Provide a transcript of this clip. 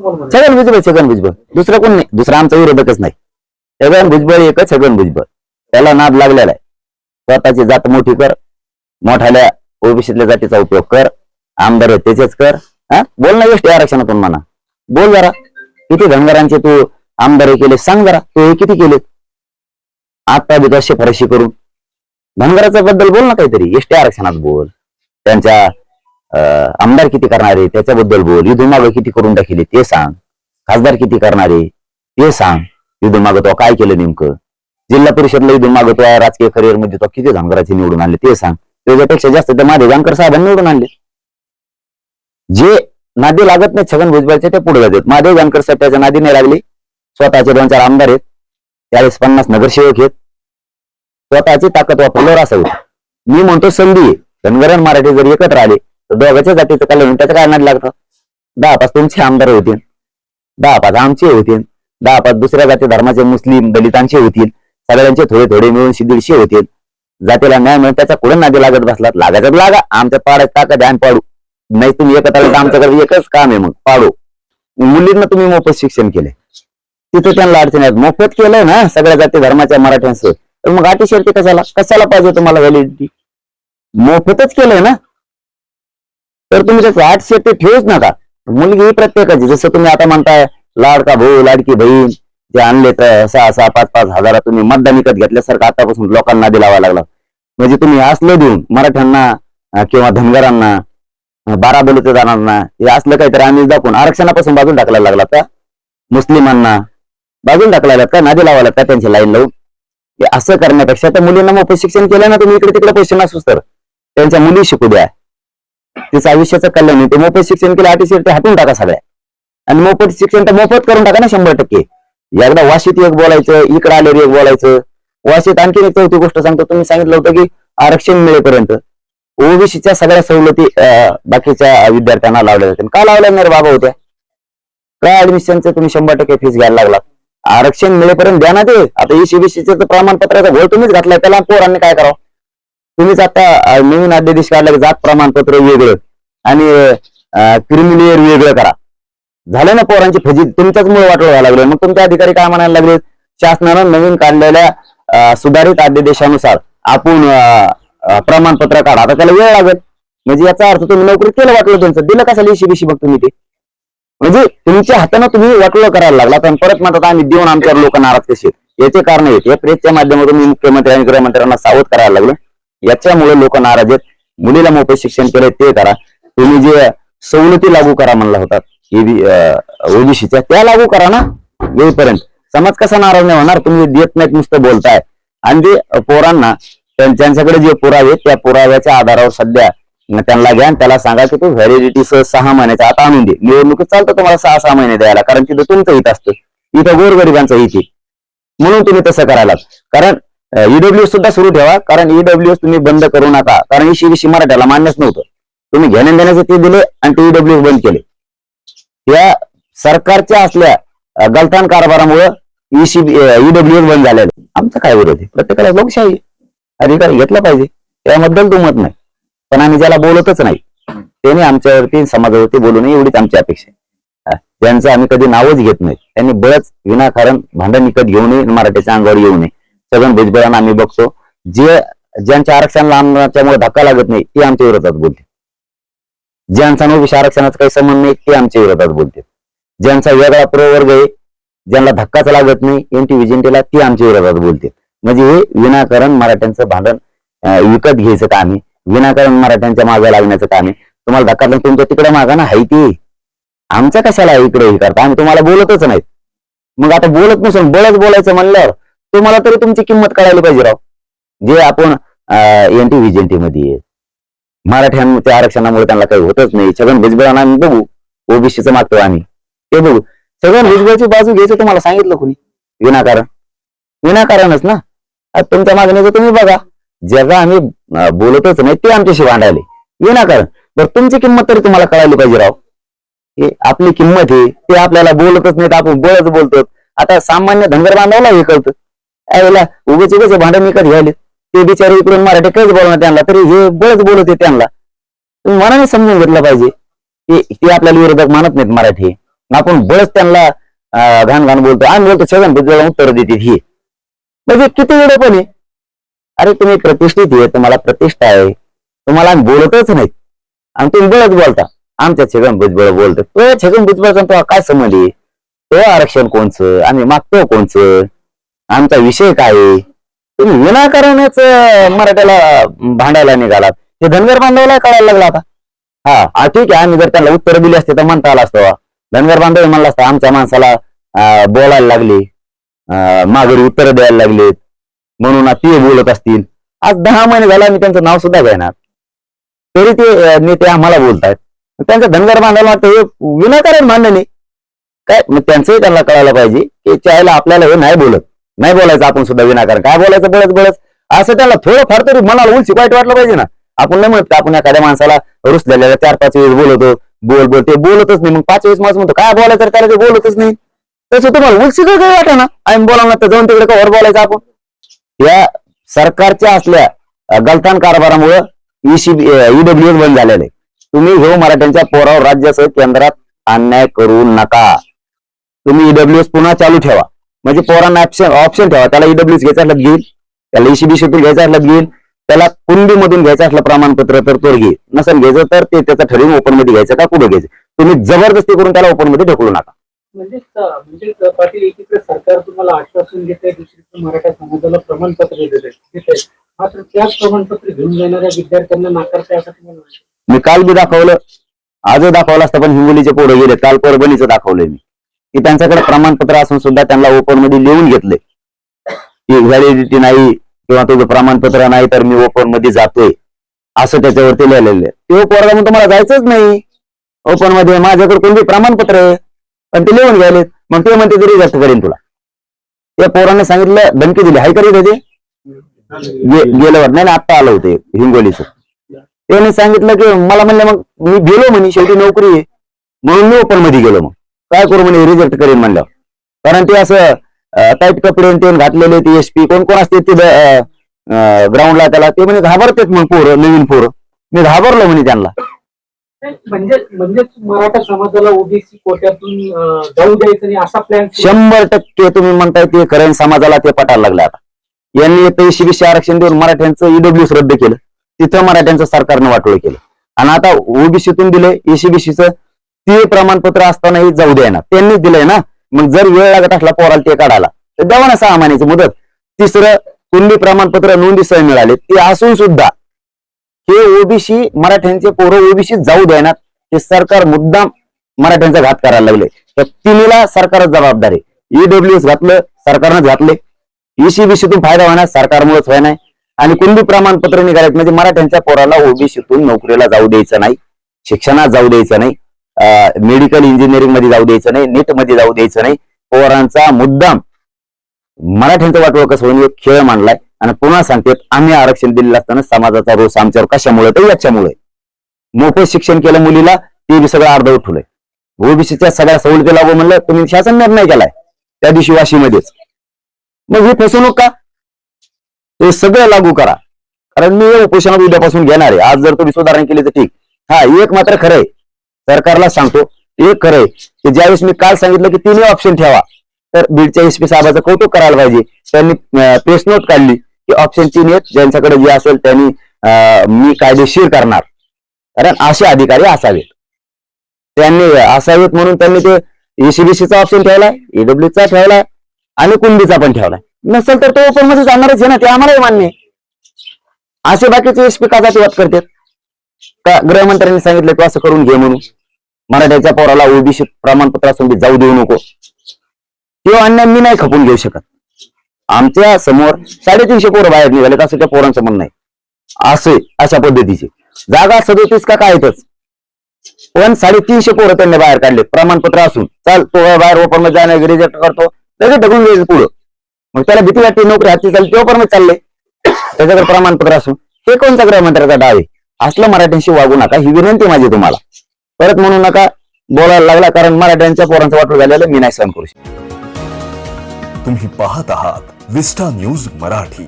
छगन भुजबळ छगन भुजबळ. दुसरा कोण नाही? दुसरा आमचा विरोधकच नाही. छगन भुजबळ एकच छगन भुजबळ. त्याला नाद लागलेला आहे. स्वतःची जात मोठी कर. मोठ्याल्या ओबीसीतल्या जातीचा उपयोग कर. आमदार त्याचेच कर. हा? बोल ना एसटी आरक्षणातून म्हणा. बोल जरा. किती धनगरांचे तू आमदार हे केले सांग जरा. तू हे किती केले आता बी शिफारशी करून. धनगराच्या बद्दल बोल ना काहीतरी. एसटी आरक्षणात बोल. त्यांच्या आमदार किती करणारे त्याच्याबद्दल बोल युद्ध मागं किती करून टाकले ते सांग. खासदार किती करणारे ते सांग. युद्ध मागतो काय केलं नेमकं? जिल्हा परिषदला युद्ध मागं तो राजकीय करिअरमध्ये तो किती धनगराचे निवडून आणले ते सांग. त्याच्यापेक्षा जास्त तर माझे जानकर साहेबांनी निवडून आणले. जे नादी लागत नाही छगन भुजबळचे ते पुढे जातात. महादेव जानकर साहेब त्याच्या नादी नाही लागले. स्वतःचे दोन चार आमदार आहेत. त्यावेळेस पन्नास नगरसेवक आहेत. स्वतःची ताकद वापरल्यावर असावी मी म्हणतो संधी धनगरण मराठी जर एकत्र आले दोघांच्या जातीचं कल्याण होईल. काय नाद लागतं. दहा पाच तुमचे आमदार होतील. दहा पाच आमचे होतील. दहा पाच दुसऱ्या जाती धर्माचे मुस्लिम दलितांचे होतील. सगळ्यांचे थोडे थोडे मिळून दीडशे होतील. जातीला न्याय मिळून त्याचा कुठं नादी लागत बसलात? लागायचं लागा. आमच्या पाडायचं ताकद आम्ही पाडू. नाही तुम्ही एकत्र आले तर आमच्याकडे एकच काम आहे मग. पाडू. मुलींना तुम्ही मोफत शिक्षण केले तिथं त्यांना अडचण आहेत. मोफत केलंय ना सगळ्या जाती धर्माच्या मराठ्यांचं. तर मग अटी शर्ती कशाला? कशाला पाहिजे तुम्हाला व्हॅलिडिटी मोफतच केलंय ना? तर तुम्ही त्याचं आठ ते ठेवूच नका. मुलगी ही प्रत्येकाची जसं तुम्ही आता म्हणताय लाडका भाऊ लाडकी बहीण जे आणले तर सहा सहा पाच पाच हजारा तुम्ही मतदान विकत घेतल्यासारखं आतापासून लोकांना दिलावा लागला. म्हणजे तुम्ही असलं देऊन मराठ्यांना किंवा धनगरांना बारा बलुते जाणांना हे असलं काहीतरी आम्ही दाखवून आरक्षणापासून बाजून टाकायला लागला का? मुस्लिमांना बाजून टाकलायला का? नादी लावायला का त्यांची लाईन लावून? हे असं करण्यापेक्षा त्या मुलींना मोफत शिक्षण केलं ना तुम्ही इकडे तिकडे पैसे नसूस तर. त्यांच्या मुली शिकू द्या. तिचं आयुष्याचं कल्याण आहे. ते मोफत शिक्षण केलं अटीशी ते हटवून टाका सगळ्या. आणि मोफत शिक्षण तर मोफत करून टाका ना शंभर टक्के. एकदा वाशीत एक बोलायचं इकडे आले एक बोलायचं. वाशीत आणखीन एक चौथी गोष्ट सांगतो तुम्ही सांगितलं होतं की आरक्षण मिळेपर्यंत. ओबीसीच्या सगळ्या सवलती बाकीच्या विद्यार्थ्यांना लावल्या जातील. का लावल्या नाही रे बाबा होत्या? का ऍडमिशनचं तुम्ही शंभर टक्के फीस घ्यायला लागला आरक्षण मिळेपर्यंत द्या ना ते. आता ईसीबीसीचं प्रमाणपत्राचा घोळ तुम्हीच घातलाय त्याला पोरांनी काय करावं? तुम्हीच आता नवीन अध्यादेश काढला की जात प्रमाणपत्र वेगळं. आणि क्रिमिलियर वेगळं करा. झालं ना पोरांची फजी? तुमच्याच मुळे वाटलं व्हायला लागलं. मग तुमचे अधिकारी काय म्हणायला लागले? शासनानं नवीन काढलेल्या सुधारित अध्यादेशानुसार आपण प्रमाणपत्र काढा. आता त्याला वेळ लागेल. म्हणजे याचा अर्थ तुम्ही नोकरी केलं वाटलं तुमचं. दिलं कशाला शिबिशी बघ तुम्ही ते? म्हणजे तुमच्या हातानं तुम्ही वाटलं करायला लागला. पण परत म्हणतात आम्ही देऊन आमच्यावर लोक नाराज कसे याचे कारण आहेत. या प्रेसच्या माध्यमातून मी मुख्यमंत्री आणि गृहमंत्र्यांना सावध करायला लागलो. याच्यामुळे लोक नाराज आहेत. मुलीला मोफत शिक्षण केले ते करा. तुम्ही जे सवलती लागू करा म्हणला होता ओबीसीच्या त्या लागू करा ना येईपर्यंत समाज कसा नाराज नाही होणार तुम्ही देत नाहीत नुसतं बोलताय. आणि पोरांना त्यांच्याकडे जे पुरावे त्या पुराव्याच्या आधारावर सध्या त्यांना घ्या आणि त्याला सांगा की तू व्हॅलिडिटी सह सहा महिन्याचा आता आणून दे. निवडणुकीत चालतं तुम्हाला सहा सहा महिने द्यायला कारण तिथं तुमचं हित असतं. इथं गोरगरिबांचं हित आहे. म्हणून तुम्ही तसं करायला कारण ईडब्ल्यू सुद्धा सुरू ठेवा कारण ईडब्ल्यू तुम्ही बंद करू नका. कारण ही शिविशी मराठ्याला मान्यच नव्हतं. तुम्ही घेण्या देण्याचे ते दिले आणि ते ईडब्ल्यू बंद केले. या सरकारच्या असल्या अ, गलथान कारभारामुळे ईडब्ल्यू बंद झालेलं आमचं आमचा काय विरोध आहे? प्रत्येकाला लोकशाही अधिकार घेतला पाहिजे. त्याबद्दल दुमत नाही. पण आम्ही ज्याला बोलतच नाही त्याने आमच्यावरती समाजावरती बोलू नये एवढीच आमची अपेक्षा आहे. त्यांचं आम्ही कधी नावच घेत नाही त्यांनी बळच विनाकारण भांडण विकत घेऊ नये मराठीच्या अंगावर येऊ नये. सगळं भुजबळांना आम्ही बघतो. जे ज्यांच्या आरक्षणाला आमच्यामुळे धक्का लागत नाही ते आमच्या विरोधात बोलते ज्यांचा नोविष आरक्षणाचा काही संबंध नाही ते आमच्या विरोधात बोलते ज्यांचा वेगळा प्रवर्ग आहे ज्यांना धक्काच लागत नाही एनटी विजेंटीला ते आमच्या विरोधात बोलते म्हणजे हे विनाकारण मराठ्यांचं भांडण विकत घ्यायचं काम आहे. विनाकारण मराठ्यांच्या मागे लागण्याचं काम आहे. तुम्हाला धक्का लागून तुमच्या तिकडे मागा ना हाय ती. आमच्या कशाला इकडे हे करता? आम्ही तुम्हाला बोलतच नाहीत. मग आता बोलत नसून बळच बोलायचं म्हणल्यावर तुम्हाला तरी तुमची किंमत कळायला पाहिजे राव. जे आपण एन टी व्हिजेंटी मध्ये मराठ्यांच्या आरक्षणामुळे त्यांना काही होतच नाही. छगन भुजबळांना आम्ही बघू. ओबीसीचं मागतो आम्ही. ते बघू. छगन भुजबळची बाजू घ्यायचं तुम्हाला सांगितलं कोणी? विनाकारण. विनाकारणच ना? तुमच्या मागणीचं तुम्ही बघा. जगा आम्ही बोलतच नाही ते आमच्याशी भांडायले. विनाकारण. बरं तुमची किंमत तरी तुम्हाला कळायला पाहिजे राव. हे आपली किंमत आहे. ते आपल्याला बोलतच नाहीत. आपण बोलच बोलतो आता सामान्य धनगर बांधवला हे कळतं. यावेळेला उगेच उगेच भांडण विकत घ्यायले. ते बिचारे इकडून मराठी काहीच बोलणार त्यांना तरी हे बळच बोलत आहे त्यांना. तुम्ही मनाने समजून घेतलं पाहिजे. ते ते आपल्याला विरोधक मानत नाहीत मराठी. आपण बळच त्यांना घाण घाण बोलतो. आम्ही बोलतो छगन भुजबळ उत्तर देते हे. म्हणजे किती वेळ पण आहे? अरे तुम्ही प्रतिष्ठित आहे तुम्हाला प्रतिष्ठा आहे. तुम्हाला आम्ही बोलतच नाही. आणि तुम्ही बळच बोलता. आमच्या छगन भुजबळ बोलतो तो छगन भुजबळचा तो काय समजली आहे? तो आरक्षण कोणचं? आम्ही मागतो कोणचं? आमचा विषय काय तुम्ही विनाकारणच मराठ्याला भांडायला निघालात. हे धनगर बांधवला कळायला लागला आता. हा ठीक आहे. आम्ही जर त्यांना उत्तर दिली असते तर म्हणता आला असतो धनगर बांधव म्हणला असता आमच्या माणसाला बोलायला लागले. माघारी उत्तर द्यायला लागलेत म्हणून ते बोलत असतील. आज दहा महिने झाला आम्ही त्यांचं नाव सुद्धा घेणार. तरी ते नेते आम्हाला बोलतायत. त्यांचा धनगर बांधायला वाटतं हे विनाकारण भांडण नाही. काय? मग त्यांचंही त्यांना कळायला पाहिजे की चायला आपल्याला हे नाही बोलत. नाही बोलायचं आपण सुद्धा विनाकारण. काय बोलायचं? बळच बळच. असं त्याला थोडं फार तरी मनाला उलची वाईट वाटलं पाहिजे ना. आपण नाही म्हणत आपण एखाद्या माणसाला रुसलेल्या चार पाच वेळेस बोलवतो बोल बोल ते बोलतच नाही. मग पाच वेळेस माणूस म्हणतो काय बोलायचं त्याला ते बोलतच नाही. तसं तुम्हाला उलची काय वाटे ना? आम्ही बोलावणार तर जाऊन तिकडे कवर बोलायचं आपण. या सरकारच्या असल्या गलतान गलथान कारभारामुळे ईसी ईडब्ल्यू बंद झालेलं आहे. तुम्ही हो मराठ्यांच्या पोरावर राज्यासह केंद्रात अन्याय करू नका. तुम्ही ईडब्ल्यूएस पुन्हा चालू ठेवा. म्हणजे पोरांना ऑप्शन ऑप्शन ठेवा. त्याला ईडब्ल्यूएस घ्यायचा असलं घेईल. त्याला ईसीबी शेतून घ्यायचा असलं घेईल. त्याला कुंडी मधून घ्यायचं असलं प्रमाणपत्र तर तो घेईल. नसेल घ्यायचं तर ते त्याचं ठरवून ओपनमध्ये घ्यायचं का कुठं घ्यायचं? तुम्ही जबरदस्ती करून त्याला ओपनमध्ये ढकलू नका. म्हणजे म्हणजे पाटील एकीकडे सरकार तुम्हाला आश्वासन देत आहे दुसरीकडे मराठा समाजाला प्रमाणपत्र देत आहे देत आहे मात्र त्याच प्रमाणपत्र घेऊन जाणाऱ्या विद्यार्थ्यांना नाकारताय असं तुम्हाला वाटतं? मी काल बी दाखवलं. आजही दाखवलं असतं पण हिंगोलीचे पोरं गेले काल परभणीचं दाखवलंय मी. की त्यांच्याकडे प्रमाणपत्र असून सुद्धा त्यांना ओपनमध्ये लिहून घेतले. की व्हॅलिडिटी नाही किंवा तुझं प्रमाणपत्र नाही तर मी ओपनमध्ये जातोय. असं त्याच्यावरती लिहिलेलं आहे. ते पोरगा मग तुम्हाला जायचंच नाही. ओपनमध्ये माझ्याकडे कोणते प्रमाणपत्र आहे? पण ते लिहून घ्यायले मग ते म्हणते तरी जास्त करेन तुला. त्या पोराने सांगितलं धमकी दिली. हाय करीत होते गे- गेल्यावर नाही ना आत्ता आलं होते हिंगोलीचं. त्याने सांगितलं की मला म्हणलं मग मी गेलो म्हणे. शेवटी नोकरी आहे. म्हणून मी ओपनमध्ये गेलो मग. काय करू म्हणे? रिजेक्ट करेन म्हणलं. कारण ते असं टाईट कपडे ते घातलेले ते एसपी कोण कोण असते ते ग्राउंडला त्याला ते म्हणे घाबरतेत मग पोरं नवीन पोरं. मी घाबरलो म्हणे त्यांना. म्हणजे म्हणजेच मराठा समाजाला ओबीसी कोट्यातून अं, जाऊ द्यायचं नाही असा प्लॅन शंभर टक्के तुम्ही म्हणताय ते खरं समाजाला ते पटायला लागलं आता. यांनी पैसे विषय आरक्षण देऊन मराठ्यांचं ईडब्ल्यूस रद्द केलं. तिथं मराठ्यांचं सरकारनं वाटोळ केलं. आणि आता ओबीसीतून दिले ईसीबीसीचं ते प्रमाणपत्र असतानाही जाऊ द्या ना. त्यांनीच दिलंय ना. मग जर वेळ लागत असला पोराला ते काढायला. तर द्यावा ना सहा महिन्याची मुदत. तिसरं कुंडी प्रमाणपत्र नोंदी सह मिळाले. ते असून सुद्धा हे ओबीसी मराठ्यांचे पोरं ओबीसी जाऊ द्यानात हे सरकार मुद्दाम मराठ्यांचा घात करायला लागले. तर तिन्हीला सरकारच जबाबदार आहे. ईडब्ल्यूएस घातलं सरकारनंच घातले. ईसीबीसीतून फायदा होणार सरकारमुळेच व्हाय नाही आणि कुंडी प्रमाणपत्र निघालेत म्हणजे मराठ्यांच्या पोराला ओबीसीतून नोकरीला जाऊ द्यायचं नाही. शिक्षणात जाऊ द्यायचं नाही. मेडिकल इंजिनिअरिंगमध्ये जाऊ द्यायचं नाही नीटमध्ये जाऊ द्यायचं नाही. पोरांचा मुद्दाम मराठ्यांचं वाटोळ कसं होईल एक खेळ मांडलाय. आणि पुन्हा सांगते आम्ही आरक्षण दिलेलं असताना समाजाचा रोष आमच्यावर कशामुळे तर याच्यामुळे. मोफत शिक्षण केलं मुलीला ते बी सगळं अर्धवट ठेवलंय ओबीसीच्या सगळ्या सवलती लागू म्हणलं तुम्ही शासन निर्णय केलाय. त्या दिवशी वाशीमध्येच. मग ही फसवणूक का? हे सगळं लागू करा. कारण मी उपोषणात उद्यापासून घेणार आहे. आज जर तुम्ही सुधारणा केली तर ठीक. हा एक मात्र खरंय सरकारला सांगतो एक खरंय की ज्यावेळेस मी काल सांगितलं की तिन्ही ऑप्शन ठेवा तर बीडच्या एसपी साहेबाचं कौतुक करायला पाहिजे. त्यांनी प्रेस नोट काढली की ऑप्शन तीन आहेत ज्यांच्याकडे जे असेल त्यांनी मी कायदेशीर करणार. कारण असे अधिकारी असावेत. त्यांनी असावेत म्हणून त्यांनी ते एसीबीसीचा ऑप्शन ठेवलाय ईडब्ल्यूचा ठेवलाय आणि कुंडीचा पण ठेवलाय. नसेल तर तो ओपनमध्ये जाणारच आहे ना ते आम्हालाही मान्य आहे. असे बाकीचे एसपी का जातीवाद करतात? का गृहमंत्र्यांनी सांगितलं तू असं करून घे म्हणून? मराठ्याच्या पोराला ओबीसी प्रमाणपत्र असून जाऊ देऊ नको. किंवा अन्याय मी नाही खपून घेऊ शकत. आमच्यासमोर साडेतीनशे पोरं बाहेर निघाले असं त्या पोरांचं म्हणणं आहे. असे अशा पद्धतीचे. जागा सदोतीस का कायतच पण साडेतीनशे पोरं त्यांनी बाहेर काढले प्रमाणपत्र असून. चाल तो बाहेर ओपनमध्ये जाण्या रिजेक्ट करतो. लगेच ढकलून द्यायचं पुढं. मग त्याला भीती वाटते नोकरी हाती चालली तेव्हा पण चालले. त्याच्याकडे प्रमाणपत्र असून. हे कोणत्या गृहमंत्र्याचा डाव आहे? असलं मराठ्यांशी वागू नका. ही विनंती माझी तुम्हाला. परत म्हणू नका बोलायला लागला कारण मराठ्यांच्या पोरांचं वाटू झालेलं मी नाही सहन करू शकतो. तुम्ही पाहत आहात विस्टा न्यूज मराठी.